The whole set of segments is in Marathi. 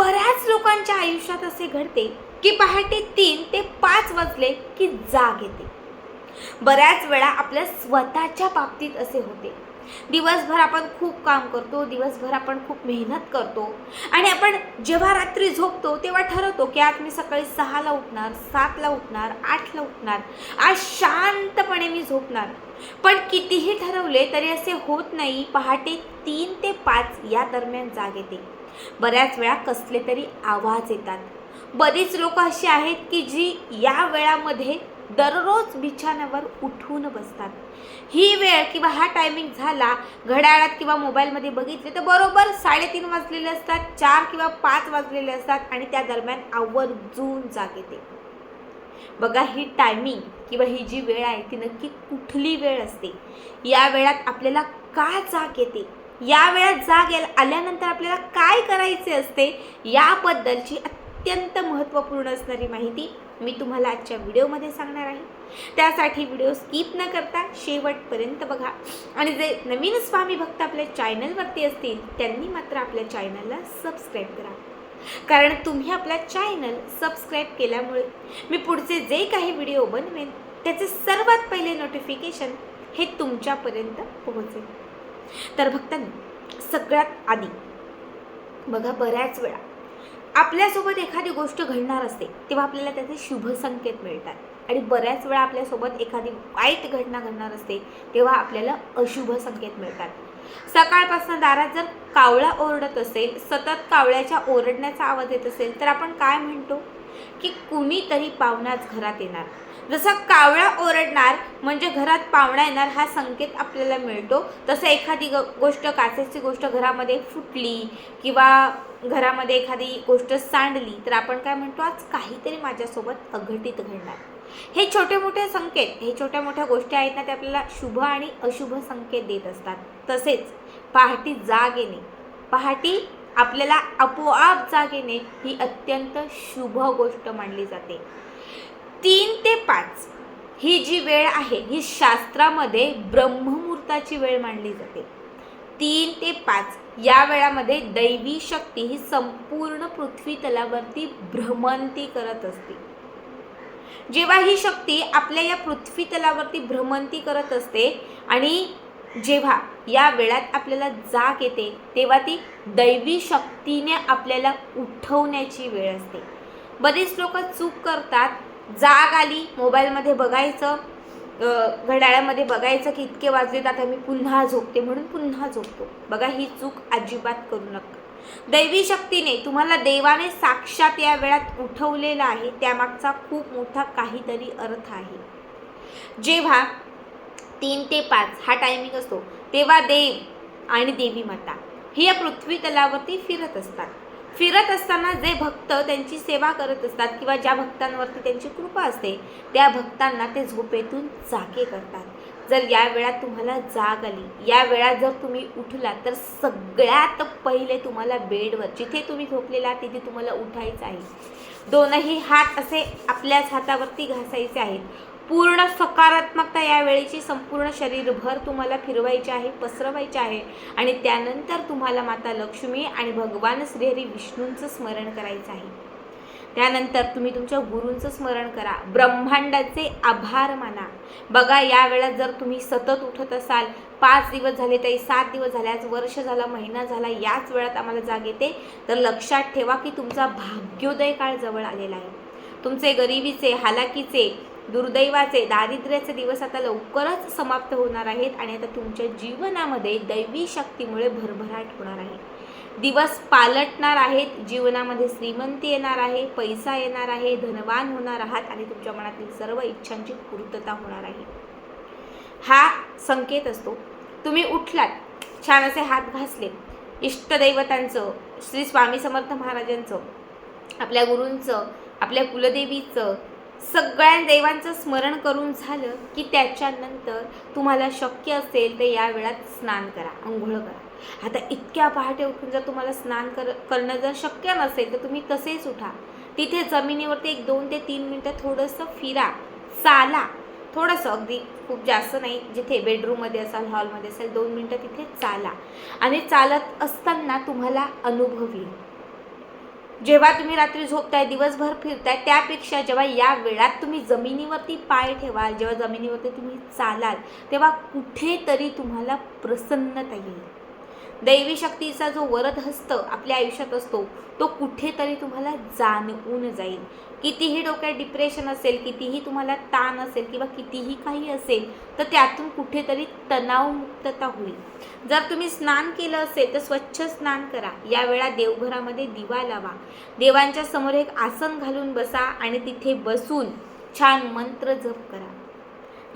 बऱ्याच लोकांच्या आयुष्यात असे घडते की पहाटे तीन ते पाच वाजले की जाग येते. बऱ्याच वेळा आपल्या स्वतःच्या बाबतीत असे होते. दिवसभर आपण खूप काम करतो दिवसभर आपण खूप मेहनत करतो आणि आपण जेव्हा रात्री झोपतो तेव्हा ठरवतो की आज मी सकाळी सहाला उठणार सातला उठणार आठला उठणार आज शांतपणे मी झोपणार. पण कितीही ठरवले तरी असे होत नाही पहाटे तीन ते पाच या दरम्यान जाग येते. बऱ्याच वेळा कसले तरी आवाज येतात. बरीच लोक अशी आहेत की जी या वेळामध्ये दररोज बिछाण्यावर उठून बसतात. ही वेळ किंवा हा टायमिंग झाला घड्याळात किंवा मोबाईलमध्ये बघितले तर बरोबर साडेतीन वाजलेले असतात चार किंवा पाच वाजलेले असतात आणि त्या दरम्यान आवर्जून जाग येते. बघा ही टायमिंग किंवा ही जी वेळ आहे ती नक्की कुठली वेळ असते? या वेळात आपल्याला का जाग येते? या वेळात जाग याल- आल्यानंतर आपल्याला काय करायचे असते? याबद्दलची अत्यंत महत्त्वपूर्ण असणारी माहिती मी तुम्हाला आजच्या व्हिडिओमध्ये सांगणार आहे. त्यासाठी व्हिडिओ स्किप न करता शेवटपर्यंत बघा. आणि जे नवीन स्वामी भक्त आपल्या चॅनलवरती असतील त्यांनी मात्र आपल्या चॅनलला सबस्क्राईब करा. कारण तुम्ही आपला चॅनल सबस्क्राईब केल्यामुळे मी पुढचे जे काही व्हिडिओ बनवेन त्याचे सर्वात पहिले नोटिफिकेशन हे तुमच्यापर्यंत पोहोचेल. तर भक्तांनी सगळ्यात आधी बघा बऱ्याच वेळा आपल्यासोबत एखादी गोष्ट घडणार असते तेव्हा आपल्याला त्याचे शुभ संकेत मिळतात. आणि बऱ्याच वेळा आपल्यासोबत एखादी वाईट घटना घडणार असते तेव्हा आपल्याला अशुभ संकेत मिळतात. सकाळपासून दारात जर कावळा ओरडत असेल सतत कावळ्याच्या ओरडण्याचा आवाज येत असेल तर आपण काय म्हणतो? की कुणीतरी पाहुणाच घरात येणार. जसं कावळा ओरडणार म्हणजे घरात पाहुणा येणार हा संकेत आपल्याला मिळतो. तसं एखादी ग गोष्ट काचेची गोष्ट घरामध्ये फुटली किंवा घरामध्ये एखादी गोष्ट सांडली तर आपण काय म्हणतो आज काहीतरी माझ्यासोबत अघटित घडणार. हे छोटे मोठे संकेत हे छोट्या मोठ्या गोष्टी आहेत ना ते आपल्याला शुभ आणि अशुभ संकेत देत असतात. तसेच पहाटी जाग येणे. पहाटी आपल्याला आपोआप जाग येणे ही अत्यंत शुभ गोष्ट मानली जाते. तीन ते पाच. ही जी वेळ आहे ही शास्त्रामध्ये ब्रह्ममुहूर्ताची वेळ मानली जाते. तीन ते पाच. या वेळामध्ये दैवी शक्ती ही संपूर्ण पृथ्वी तलावरती भ्रमंती करत असते. जेव्हा ही शक्ती आपल्या या पृथ्वी तलावरती भ्रमंती करत असते आणि जेव्हा या वेळात आपल्याला जाग येते तेव्हा ती दैवी शक्तीने आपल्याला उठवण्याची वेळ असते. बरीच लोक चूक करतात जाग आली मोबाईलमध्ये बघायचं घड्याळामध्ये बघायचं की इतके वाजलेत आता मी पुन्हा झोपते म्हणून पुन्हा झोपतो. बघा ही चूक अजिबात करू नका. दैवी शक्तीने तुम्हाला देवाने साक्षात या वेळात उठवलेला आहे त्यामागचा खूप मोठा काहीतरी अर्थ आहे. जेव्हा तीन ते पाच हा टायमिंग असतो तेव्हा देव आणि देवी माता ही या पृथ्वी तलावरती फिरत असतात. फिरत असताना जे भक्त त्यांची सेवा करत असतात किंवा ज्या भक्तांवरती त्यांची कृपा असते त्या भक्तांना ते झोपेतून जागे करतात. जर या वेळात तुम्हाला जाग आली या वेळात जर तुम्ही उठला तर सगळ्यात पहिले तुम्हाला बेडवर जिथे तुम्ही झोपलेला तिथे तुम्हाला उठायचं आहे. दोनही हात असे आपल्याच हातावरती घासायचे आहेत. पूर्ण सकारात्मकता या वेळेची संपूर्ण शरीरभर तुम्हाला फिरवायची आहे पसरवायची आहे. आणि त्यानंतर तुम्हाला माता लक्ष्मी आणि भगवान श्रीहरी विष्णूंचं स्मरण करायचं आहे. त्यानंतर तुम्ही तुमच्या गुरूंचं स्मरण करा. ब्रह्मांडाचे आभार माना. बघा या वेळात जर तुम्ही सतत उठत असाल पाच दिवस झाले तरी सात दिवस झाले आज वर्ष झाला महिना झाला याच वेळात आम्हाला जाग येते. तर लक्षात ठेवा की तुमचा भाग्योदय काळ जवळ आलेला आहे. तुमचे गरिबीचे हालाकीचे दुर्दैवाचे दारिद्र्याचे दिवस आता लवकरच समाप्त होणार आहेत आणि आता तुमच्या जीवनामध्ये दैवी शक्तीमुळे भरभराट होणार आहे. दिवस पालटणार आहेत जीवनामध्ये श्रीमंती येणार आहे पैसा येणार आहे धनवान होणार आहात आणि तुमच्या मनातील सर्व इच्छांची पूर्तता होणार आहे. हा संकेत असतो. तुम्ही उठलात छान असे हात घासले. इष्टदैवतांचं श्री स्वामी समर्थ महाराजांचं आपल्या गुरूंचं आपल्या कुलदेवीचं सगळ्या देवांचं स्मरण करून झालं की त्याच्यानंतर तुम्हाला शक्य असेल तर या वेळात स्नान करा आंघोळ करा. आता इतक्या पहाटे उठून जर तुम्हाला स्नान कर करणं जर शक्य नसेल तर तुम्ही तसेच उठा. तिथे जमिनीवरती एक दोन ते तीन मिनटं थोडंसं फिरा चाला. थोडंसं अगदी खूप जास्त नाही जिथे बेडरूममध्ये असाल हॉलमध्ये असेल दोन मिनटं तिथे चाला. आणि चालत असताना तुम्हाला अनुभव येईल. जेव्हा तुम्ही रात्री झोपताय दिवसभर फिरताय त्यापेक्षा जेव्हा या वेळात तुम्ही जमिनीवरती पाय ठेवाल जेव्हा जमिनीवरती तुम्ही चालाल तेव्हा कुठेतरी तुम्हाला प्रसन्नता येईल. दैवी शक्तीचा जो वरद हस्त आपल्या आयुष्यात असतो तो कुठेतरी तुम्हाला जाणवून जाईल. कितीही डोक्यात डिप्रेशन असेल कितीही तुम्हाला ताण असेल किंवा कितीही काही असेल तर त्यातून कुठेतरी तणावमुक्तता होईल. जर तुम्ही स्नान केलं असेल तर स्वच्छ स्नान करा. या वेळा देवघरामध्ये दिवा लावा. देवांच्या समोर एक आसन घालून बसा आणि तिथे बसून छान मंत्र जप करा.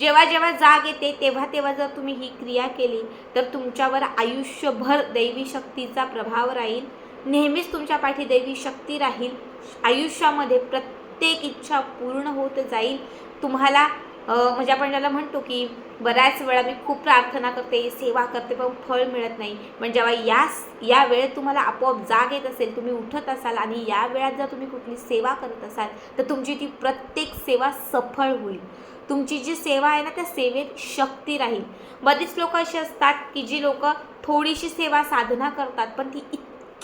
जेव्हा जेव्हा जाग येते तेव्हा तेव्हा जर तुम्ही ही क्रिया केली तर तुमच्यावर आयुष्यभर दैवी शक्तीचा प्रभाव राहील. नेहमीच तुमच्या पाठी दैवी शक्ती राहील. आयुष्यामध्ये प्रत्येक इच्छा पूर्ण होत जाईल. तुम्हाला म्हणजे आपण ज्याला म्हणतो की बऱ्याच वेळा मी खूप प्रार्थना करते सेवा करते पण फळ मिळत नाही. पण जेव्हा या या वेळेत तुम्हाला आपोआप जाग येत असेल तुम्ही उठत असाल आणि या वेळात जर तुम्ही कुठली सेवा करत असाल तर तुमची ती प्रत्येक सेवा सफळ होईल. तुमची जी सेवा आहे ना त्या सेवेत शक्ती राहील. बरीच लोक अशी असतात की जी लोक थोडीशी सेवा साधना करतात पण ती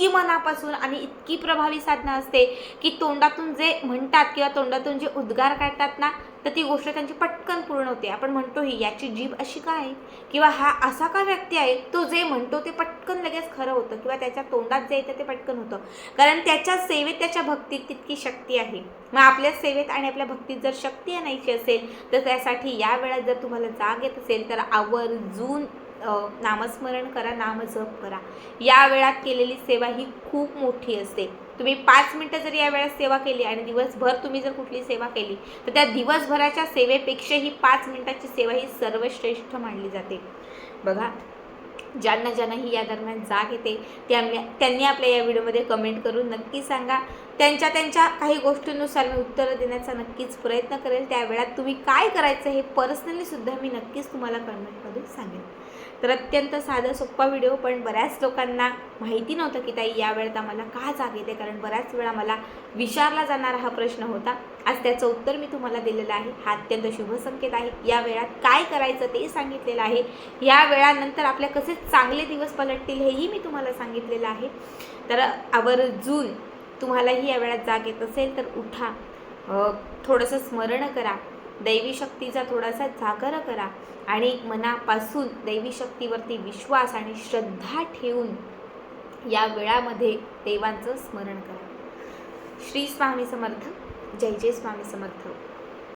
इतकी मनापासून आणि इतकी प्रभावी साधना असते की तोंडातून जे म्हणतात किंवा तोंडातून जे उद्गार काढतात ना तर ती गोष्ट त्यांची पटकन पूर्ण होते. आपण म्हणतो ही याची जीभ अशी का आहे? किंवा हा असा का व्यक्ती आहे? तो जे म्हणतो ते पटकन लगेच खरं होतं किंवा त्याच्या तोंडात जे येतं ते पटकन होतं. कारण त्याच्या सेवेत त्याच्या भक्तीत तितकी शक्ती आहे. मग आपल्या सेवेत आणि आपल्या भक्तीत जर शक्ती आणायची असेल तर त्यासाठी या वेळात जर तुम्हाला जाग येत असेल तर आवर्जून नामस्मरण करा नामजप करा. या वेळात केलेली सेवा ही खूप मोठी असते. तुम्ही पाच मिनटं जरी या वेळात सेवा केली आणि दिवसभर तुम्ही जर कुठली सेवा केली तर त्या दिवसभराच्या सेवेपेक्षा ही पाच मिनटाची सेवा ही सर्वश्रेष्ठ मानली जाते. बघा ज्यांना ज्यांना ही या दरम्यान जाग येते त्या त्यांनी आपल्या या व्हिडिओमध्ये कमेंट करून नक्की सांगा. त्यांच्या त्यांच्या काही गोष्टींनुसार मी उत्तरं देण्याचा नक्कीच प्रयत्न करेल. त्या वेळात तुम्ही काय करायचं हे पर्सनली सुद्धा मी नक्कीच तुम्हाला कमेंटमध्ये सांगेन. तर अत्यंत साधा सोप्पा व्हिडिओ पण बऱ्याच लोकांना माहिती नव्हतं की ताई या वेळेत आम्हाला का जाग येते? कारण बऱ्याच वेळा मला विचारला जाणारा हा प्रश्न होता. आज त्याचं उत्तर मी तुम्हाला दिलेलं आहे. हा अत्यंत शुभ संकेत आहे. या वेळात काय करायचं ते सांगितलेलं आहे. या वेळानंतर आपल्या कसे चांगले दिवस पलटतील हेही मी तुम्हाला सांगितलेलं आहे. तर आवर्जून तुम्हालाही या वेळात जाग येत असेल तर उठा. थोडंसं स्मरण करा. दैवी शक्तीचा थोडासा जागर करा आणि मनापासून दैवी शक्तीवरती विश्वास आणि श्रद्धा ठेवून या वेळामध्ये देवांचं स्मरण करा. श्री स्वामी समर्थ जय जय स्वामी समर्थ.